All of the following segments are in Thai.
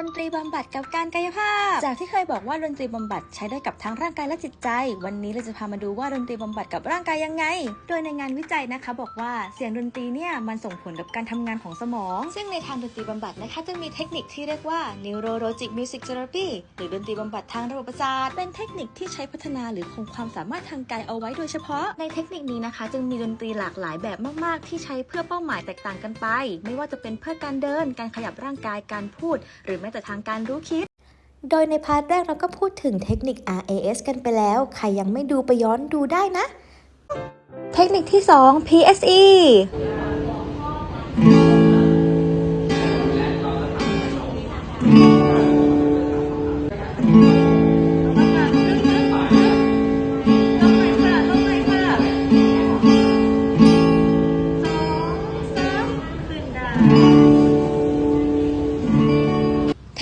ดนตรีบำบัดกับการกายภาพ จากที่เคยบอกว่าดนตรีบำบัดใช้ได้กับทั้งร่างกายและจิตใจ วันนี้เราจะพามาดูว่าดนตรีบำบัดกับร่างกายยังไง โดยในงานวิจัยนะคะ บอกว่าเสียงดนตรีเนี่ยมันส่งผลกับการทำงานของสมอง ซึ่งในทางดนตรีบำบัดนะคะจะมีเทคนิคที่เรียกว่า neurologic music therapy หรือดนตรีบำบัดทางระบบประสาท เป็นเทคนิคที่ใช้พัฒนาหรือคงความสามารถทางกายเอาไว้โดยเฉพาะ ในเทคนิคนี้นะคะ จึงมีดนตรีหลากหลายแบบมาก ๆ ที่ใช้เพื่อเป้าหมายแตกต่างกันไป ไม่ว่าจะเป็นเพื่อการเดิน การขยับร่างกาย การพูด หรือแม้แต่ทางการรู้คิด โดยในพาร์ทแรกเราก็พูดถึงเทคนิค RAS กันไปแล้ว ใครยังไม่ดูไปย้อนดูได้นะ เทคนิคที่ 2 PSE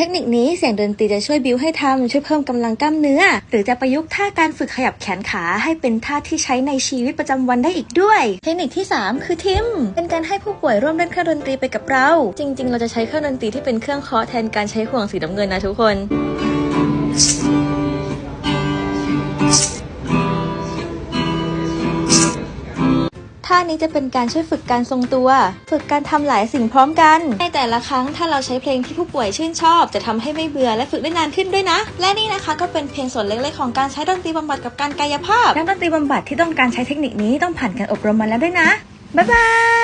เทคนิคนี้เสียงดนตรีจะช่วยบิวให้ทำช่วยเพิ่มกำลังกล้ามเนื้อ หรือจะประยุกต์ท่าการฝึกขยับแขนขาให้เป็นท่าที่ใช้ในชีวิตประจำวันได้อีกด้วย เทคนิคที่ 3 คือทิม เป็นการให้ผู้ป่วยร่วมเล่นเครื่องดนตรีไปกับเรา จริง ๆ เราจะใช้เครื่องดนตรีที่เป็นเครื่องเคาะแทนการใช้ห่วงสีน้ำเงินนะทุกคน ท่านี้จะเป็นการช่วยฝึกการทรงตัว ฝึกการทำหลายสิ่งพร้อมกัน ในแต่ละครั้งถ้าเราใช้เพลงที่ผู้ป่วยชื่นชอบ จะทำให้ไม่เบื่อและฝึกได้นานขึ้นด้วยนะ และนี่นะคะก็เป็นเพียงส่วนเล็กๆของการใช้ดนตรีบำบัดกับการกายภาพนักดนตรีบำบัดที่ต้องการใช้เทคนิคนี้ต้องผ่านการอบรมมาแล้วด้วยนะบ๊ายบาย